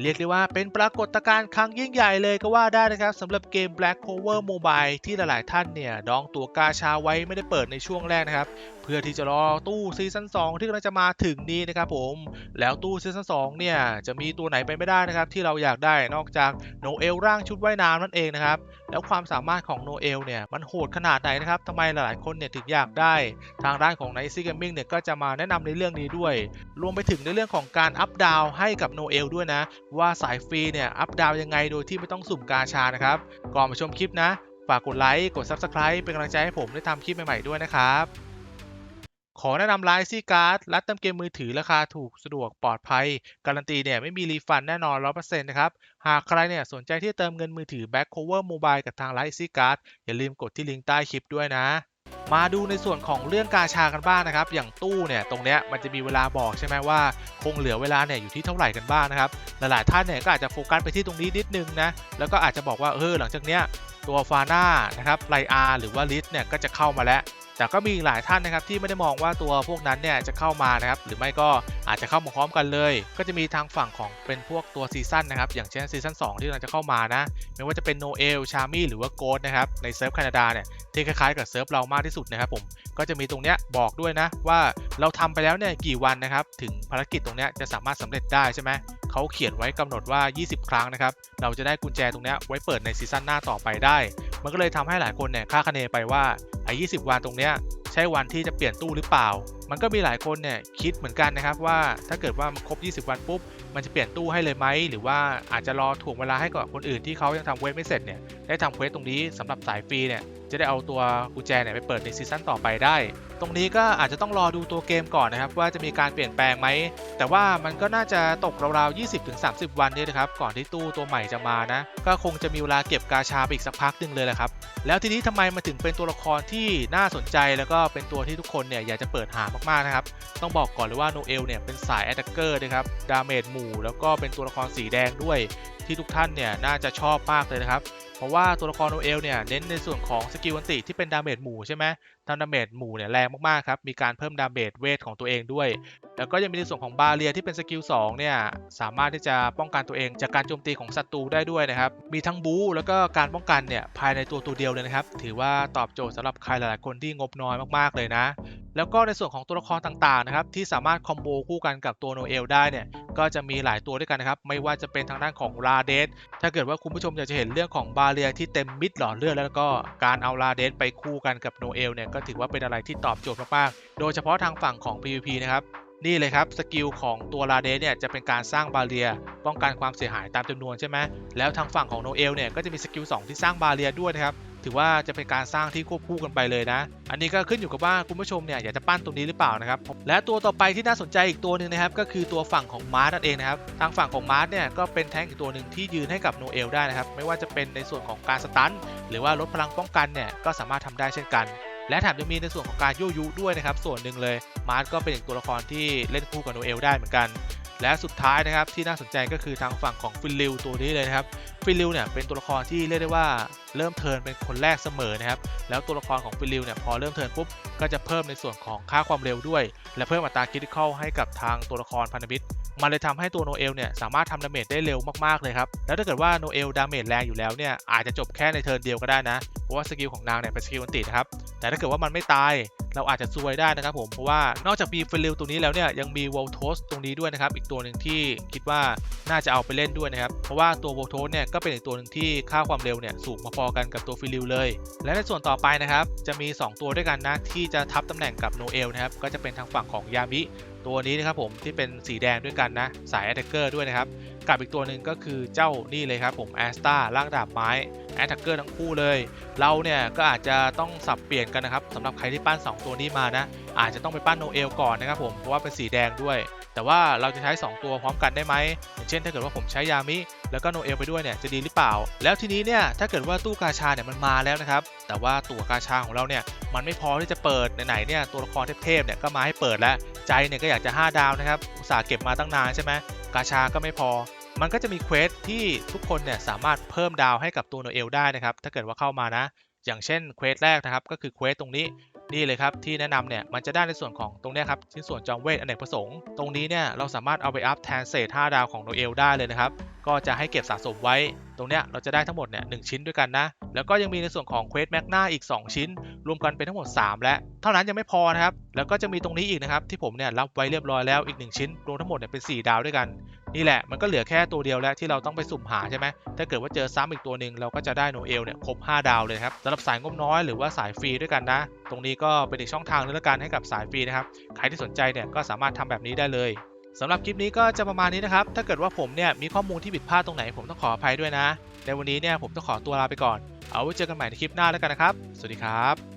เรียกได้ว่าเป็นปรากฏการณ์ครั้งยิ่งใหญ่เลยก็ว่าได้นะครับสำหรับเกม Black Clover Mobile ที่หลายๆท่านเนี่ยดองตัวกาชาไว้ไม่ได้เปิดในช่วงแรกนะครับ เพื่อที่จะรอตู้ซีซั่น2ที่กำลังจะมาถึงนี้นะครับผม แล้วตู้ซีซั่น2เนี่ยจะมีตัวไหนไปไม่ได้นะครับ ที่เราอยากได้นอกจากโนเอลร่างชุดว่ายน้ำนั่นเองนะครับ แล้วความสามารถของโนเอลเนี่ยมันโหดขนาดไหนนะครับทำไมหลายๆคนเนี่ยถึงอยากได้ ทางด้านของ n i c e Gaming เนี่ยก็จะมาแนะนำในเรื่องนี้ด้วย รวมไปถึงในเรื่องของการอัพดาวให้กับโนเอลด้วยนะ ว่าสายฟรีเนี่ยอัพดาวยังไงโดยที่ไม่ต้องสุ่มกาชานะครับ ก่อนมาชมคลิปนะ ฝากกดไลค์ กด Subscribe เป็นกำลังใจให้ผมได้ทำคลิปใหม่ๆด้วยนะครับ ขอแนะนำไลน์ซีการ์ดรัดเติมเกมมือถือราคาถูกสะดวกปลอดภัย การันตีเนี่ยไม่มีรีฟันแน่นอน 100%นะครับ หากใครเนี่ยสนใจที่เติมเงินมือถือ Back Cover Mobile กับทางไลน์ซีการ์ดอย่าลืมกดที่ลิงก์ใต้คลิปด้วยนะ มาดูในส่วนของเรื่องกาชากันบ้างนะครับ อย่างตู้เนี่ยตรงเนี้ยมันจะมีเวลาบอกใช่ไหมว่าคงเหลือเวลาเนี่ยอยู่ที่เท่าไหร่กันบ้างนะครับ หลายๆท่านเนี่ยก็อาจจะโฟกัสไปที่ตรงนี้นิดนึงนะ แล้วก็อาจจะบอกว่าเออหลังจากเนี้ยตัวฟาน่านะครับไลอาหรือว่าลิสเนี่ยก็จะเข้ามาแล้ว แต่ก็มีหลายท่านนะครับที่ไม่ได้มองว่าตัวพวกนั้นเนี่ยจะเข้ามานะครับ หรือไม่ก็อาจจะเข้ามาพร้อมกันเลย ก็จะมีทางฝั่งของเป็นพวกตัวซีซั่นนะครับ อย่างเช่นซีซั่น2ที่กำลังจะเข้ามานะ ไม่ว่าจะเป็นโนเอล ชามี่หรือว่าโกดนะครับ ในเซิร์ฟแคนาดาเนี่ยที่คล้ายๆกับเซิร์ฟเรามากที่สุดนะครับผมก็จะมีตรงเนี้ยบอกด้วยนะว่าเราทำไปแล้วเนี่ยกี่วันนะครับ ถึงภารกิจตรงเนี้ยจะสามารถสำเร็จได้ใช่ไหมเขาเขียนไว้กำหนดว่า 20 ครั้งนะครับ เราจะได้กุญแจตรงเนี้ยไว้เปิดในซีซั่นหน้าต่อไปได้ มันก็เลยทำให้หลายคนเนี่ยคาดคะเนไปว่าไอ้20วันตรงเนี้ยใช่วันที่จะเปลี่ยนตู้หรือเปล่า มันก็มีหลายคนเนี่ยคิดเหมือนกันนะครับว่าถ้าเกิดว่ามันครบ 20 วันปุ๊บ มันจะเปลี่ยนตู้ให้เลยไหม หรือว่าอาจจะรอถ่วงเวลาให้กับคนอื่นที่เขายังทำเวสไม่เสร็จเนี่ย ได้ทำเวสตรงนี้สำหรับสายฟรีเนี่ย จะได้เอาตัวกุญแจเนี่ยไปเปิดในซีซั่นต่อไปได้ ตรงนี้ก็อาจจะต้องรอดูตัวเกมก่อนนะครับ ว่าจะมีการเปลี่ยนแปลงไหม แต่ว่ามันก็น่าจะตกราวๆ 20-30 วันนี่นะครับ ก่อนที่ตู้ตัวใหม่จะมานะ ก็คงจะมีเวลาเก็บกาชาไปอีกสักพักหนึ่งเลยแหละครับ แล้วทีนี้ทำไมมาถึงเป็นตัวละครที่น่าสนใจแล้วก็เป็นตัวที่ทุกคนเนี่ยอยากจะเปิดหามากๆนะครับ ต้องบอกก่อนเลยว่าโนเอลเนี่ยเป็นสายแอตแทกเกอร์นะครับ ดาเมจหมู่ แล้วก็เป็นตัวละครสีแดงด้วย ที่ทุกท่านเนี่ยน่าจะชอบมากเลยนะครับ ราะว่าตัวละครโนเอลเนี่ยเน้นในส่วนของสกิลอันติที่เป็นดาเมจหมู่ใช่ไหมทำดาเมจหมู่เนี่ยแรงมากๆครับ มีการเพิ่มดาเมจเวทของตัวเองด้วย แล้วก็ยังมีในส่วนของบาเรียที่เป็นสกิล2เนี่ยสามารถที่จะป้องกันตัวเองจากการโจมตีของศัตรูได้ด้วยนะครับ มีทั้งบู๊แล้วก็การป้องกันเนี่ยภายในตัวตัวเดียวเลยนะครับ ถือว่าตอบโจทย์สำหรับใครหลายๆคนที่งบน้อยมากๆเลยนะ แล้วก็ในส่วนของตัวละครต่างๆนะครับที่สามารถคอมโบคู่กันกับตัวโนเอลได้เนี่ยก็จะมีหลายตัวด้วยกันนะครับไม่ว่าจะเป็นทางด้านของลาเดสถ้าเกิดว่าคุณผู้ชมอยากจะเห็นเรื่องของบาเรียที่เต็มมิดหล่อเลือดแล้วก็การเอาลาเดสไปคู่กันกับโนเอลเนี่ยก็ถือว่าเป็นอะไรที่ตอบโจทย์มากๆ โดยเฉพาะทางฝั่งของ PVP นะครับนี่เลยครับ สกิลของตัวลาเดสเนี่ยจะเป็นการสร้างบาเรีย ป้องกันความเสียหายตามจำนวนใช่ไหมแล้วทางฝั่งของโนเอลเนี่ยก็จะมีสกิล2ที่สร้างบาเรียด้วยนะครับ ถือว่าจะเป็นการสร้างที่ควบคู่กันไปเลยนะ อันนี้ก็ขึ้นอยู่กับว่าคุณผู้ชมเนี่ยอยากจะปั้นตรงนี้หรือเปล่านะครับ และตัวต่อไปที่น่าสนใจอีกตัวหนึ่งนะครับ ก็คือตัวฝั่งของมาร์นั่นเองนะครับ ทางฝั่งของมาร์เนี่ยก็เป็นแท้งอีกตัวหนึ่งที่ยืนให้กับโนเอลได้นะครับ ไม่ว่าจะเป็นในส่วนของการสตันหรือว่าลดพลังป้องกันเนี่ยก็สามารถทำได้เช่นกันและแถมยังมีในส่วนของการยั่วยุด้วยนะครับ ส่วนหนึ่งเลยมาร์ก็เป็นอีกตัวละครที่เล่นคู่กับโนเอลได้เหมือนกัน และสุดท้ายนะครับที่น่าสนใจก็คือทางฝั่งของฟิลลิวตัวนี้เลยนะครับฟิลลิวเนี่ยเป็นตัวละครที่เรียกได้ว่าเริ่มเทิร์นเป็นคนแรกเสมอนะครับแล้วตัวละครของฟิลลิวเนี่ยพอเริ่มเทิร์นปุ๊บก็จะเพิ่มในส่วนของค่าความเร็วด้วย และเพิ่มอัตราคริติคอลให้กับทางตัวละครพันธมิตรมันเลยทำให้ตัวโนเอลเนี่ยสามารถทำดาเมจได้เร็วมากๆเลยครับ แล้วถ้าเกิดว่าโนเอลดาเมจแรงอยู่แล้วเนี่ยอาจจะจบแค่ในเทิร์นเดียวก็ได้นะ เพราะว่าสกิลของนางเนี่ยเป็นสกิลอันตินะครับ แต่ถ้าเกิดว่ามันไม่ตาย เราอาจจะซวยได้นะครับผมเพราะว่านอกจากมีฟิลิวตัวนี้แล้วเนี่ยยังมีวอลโทสตรงนี้ด้วยนะครับอีกตัวหนึ่งที่คิดว่าน่าจะเอาไปเล่นด้วยนะครับเพราะว่าตัววอลโทสเนี่ยก็เป็นอีกตัวหนึ่งที่ค่าความเร็วเนี่ยสูงพอๆกันกับตัวฟิลิวเลย และในส่วนต่อไปนะครับจะมี 2 ตัวด้วยกันนะที่จะทับตำแหน่งกับโนเอลนะครับก็จะเป็นทางฝั่งของยามิตัวนี้นะครับผมที่เป็นสีแดงด้วยกันนะสายแอตแทกเกอร์ด้วยนะครับ กับอีกตัวหนึ่งก็คือเจ้านี่เลยครับผมแอสตาล่างดาบไม้แอตแทกเกอร์ทั้งคู่เลย เราเนี่ยก็อาจจะต้องสับเปลี่ยนกันนะครับสำหรับใครที่ปั้น 2 ตัวนี้มานะ อาจจะต้องไปปั้นโนเอลก่อนนะครับผมเพราะว่าเป็นสีแดงด้วย แต่ว่าเราจะใช้ 2 ตัวพร้อมกันได้ไหมอย่างเช่นถ้าเกิดว่าผมใช้ยามิแล้วก็โนเอลไปด้วยเนี่ยจะดีหรือเปล่า แล้วทีนี้เนี่ยถ้าเกิดว่าตู้กาชาเนี่ยมันมาแล้วนะครับแต่ว่าตัวกาชาของเราเนี่ยมันไม่พอที่จะเปิดไหนๆเนี่ยตัวละครเทพๆเนี่ยก็มาให้เปิดแล้วใจเนี่ยก็อยากจะ 5 ดาวนะครับอุตส่าห์เก็บมาตั้งนานใช่ไหมกาชาก็ไม่พอ มันก็จะมีเควสที่ทุกคนเนี่ยสามารถเพิ่มดาวให้กับตัวโนเอลได้นะครับ ถ้าเกิดว่าเข้ามานะ อย่างเช่นเควสแรกนะครับก็คือเควสตรงนี้นี่เลยครับที่แนะนำเนี่ยมันจะได้ในส่วนของตรงเนี้ยครับชิ้นส่วนจอมเวทอเนกประสงค์ตรงนี้เนี่ยเราสามารถเอาไปอัพแทนเศษ5ดาวของโนเอลได้เลยนะครับก็จะให้เก็บสะสมไว้ ตรงเนี้ยเราจะได้ทั้งหมดเนี่ยหชิ้นด้วยกันนะ แล้วก็ยังมีในส่วนของเควสแมกนาอีก 2 ชิ้น รวมกันเป็นทั้งหมด 3 และเท่านั้นยังไม่พอนะครับ แล้วก็จะมีตรงนี้อีกนะครับ ที่ผมเนี่ยรับไว้เรียบร้อยแล้วอีก 1 ชิ้น รวมทั้งหมดเนี่ยเป็น 4 ดาวด้วยกัน นี่แหละมันก็เหลือแค่ตัวเดียวแล้วที่เราต้องไปสุ่มหาใช่ไหมถ้าเกิดว่าเจอซ้ำอีกตัวหนึ่งเราก็จะได้โนเอลเนี่ยครบ 5 ดาวเลยครับสำหรับสายงบน้อยหรือว่าสายฟรีด้วยกันนะ ตรงนี้ก็เป็นอีกช่องทางนึงแล้วกันให้กับสายฟรีนะครับใครที่สนใจเนี่ยก็สามารถทำแบบนี้ได้เลยสำหรับคลิปนี้ก็จะประมาณนี้นะครับ ถ้าเกิดว่าผมเนี่ยมีข้อมูลที่ผิดพลาดตรงไหนผมต้องขออภัยด้วยนะ ในวันนี้เนี่ยผมต้องขอตัวลาไปก่อน เอาไว้เจอกันใหม่ในคลิปหน้าแล้วกันนะครับ สวัสดีครับ